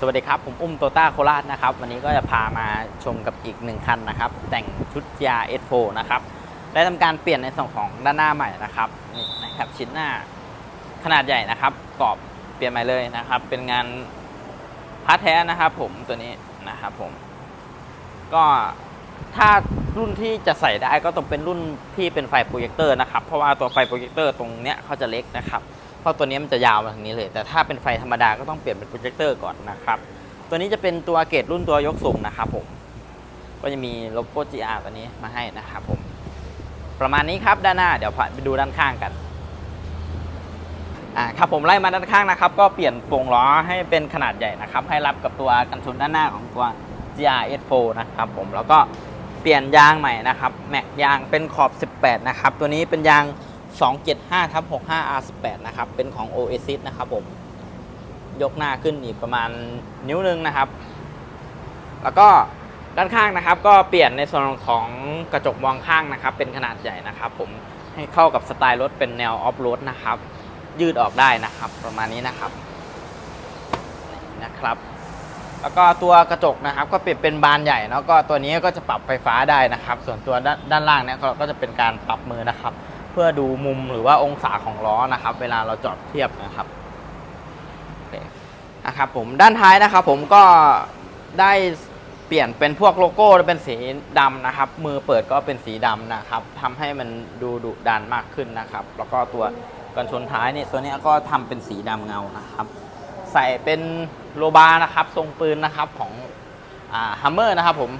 สวัสดีครับ ผมอุ้มโตต้าโคราชนะครับ วันนี้ก็จะพามาชมกับอีกหนึ่งคันนะครับ แต่งชุดยา S4 นะครับ ได้ทำการเปลี่ยนในส่วนของด้านหน้าใหม่นะครับนี่นะครับชิ้นหน้าขนาดใหญ่นะครับกรอบเปลี่ยนใหม่เลยนะครับ เป็นงานพาร์ทแท้นะครับ ผมตัวนี้นะครับผม ก็ถ้ารุ่นที่จะใส่ได้ก็ต้องเป็นรุ่นที่เป็นไฟโปรเจคเตอร์นะครับ เพราะว่าตัวไฟโปรเจคเตอร์ตรงเนี้ยเขาจะเล็กนะครับ ราะตัวนี้มันจะยาวมาทางนี้เลย แต่ถ้าเป็นไฟธรรมดาก็ต้องเปลี่ยนเป็นโปรเจคเตอร์ก่อนนะครับ ตัวนี้จะเป็นตัวเกรดรุ่นตัวยกสูงนะครับผม ก็จะมีโลโก้ GR ตัวนี้มาให้นะครับผม ประมาณนี้ครับด้านหน้าเดี๋ยวไปดูด้านข้างกันอ่าครับผมไล่มาด้านข้างนะครับ ก็เปลี่ยนโปร่งล้อให้เป็นขนาดใหญ่นะครับ ให้รับกับตัวกันชนด้านหน้าของตัว GR S4 นะครับผมแล้วก็เปลี่ยนยางใหม่นะครับ แม็กยางเป็นขอบ 18 นะครับ ตัวนี้เป็นยาง 275ทับ65 R18 นะครับ เป็นของ Oasis นะครับผม ยกหน้าขึ้นอีกประมาณนิ้วหนึงนะครับ แล้วก็ด้านข้างนะครับ ก็เปลี่ยนในส่วนของกระจกมองข้างนะครับ เป็นขนาดใหญ่นะครับผม ให้เข้ากับสไตล์รถเป็นแนวออฟโรดนะครับ ยืดออกได้นะครับ ประมาณนี้นะครับ นะครับ แล้วก็ตัวกระจกนะครับ ก็เปลี่ยนเป็นบานใหญ่แล้วก็ตัวนี้ก็จะปรับไฟฟ้าได้นะครับ ส่วนตัวด้านล่างเนี่ยก็จะเป็นการปรับมือนะครับ เพื่อดูมุมหรือว่าองศาของล้อนะครับ เวลาเราจอดเทียบนะครับนะครับผมด้านท้ายนะครับ ผมก็ได้เปลี่ยนเป็นพวกโลโก้เป็นสีดำนะครับ มือเปิดก็เป็นสีดำนะครับทำให้มันดูดุดันมากขึ้นนะครับ แล้วก็ตัวกันชนท้ายเนี่ยตัวนี้ก็ทำเป็นสีดำเงานะครับ ใส่เป็นโลบานะครับ ทรงปืนนะครับของอ่าฮัมเมอร์นะครับ ผม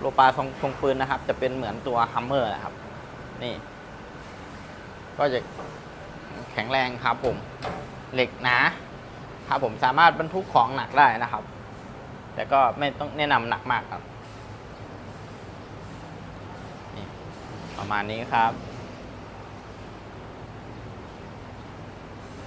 โลบาทรงทรงปืนนะครับ จะเป็นเหมือนตัวฮัมเมอร์นะครับ นี่ ก็จะแข็งแรงครับผมเหล็กหนาครับผมสามารถบรรทุกของหนักได้นะครับ แต่ก็ไม่ต้องแนะนำหนักมากครับประมาณนี้ครับ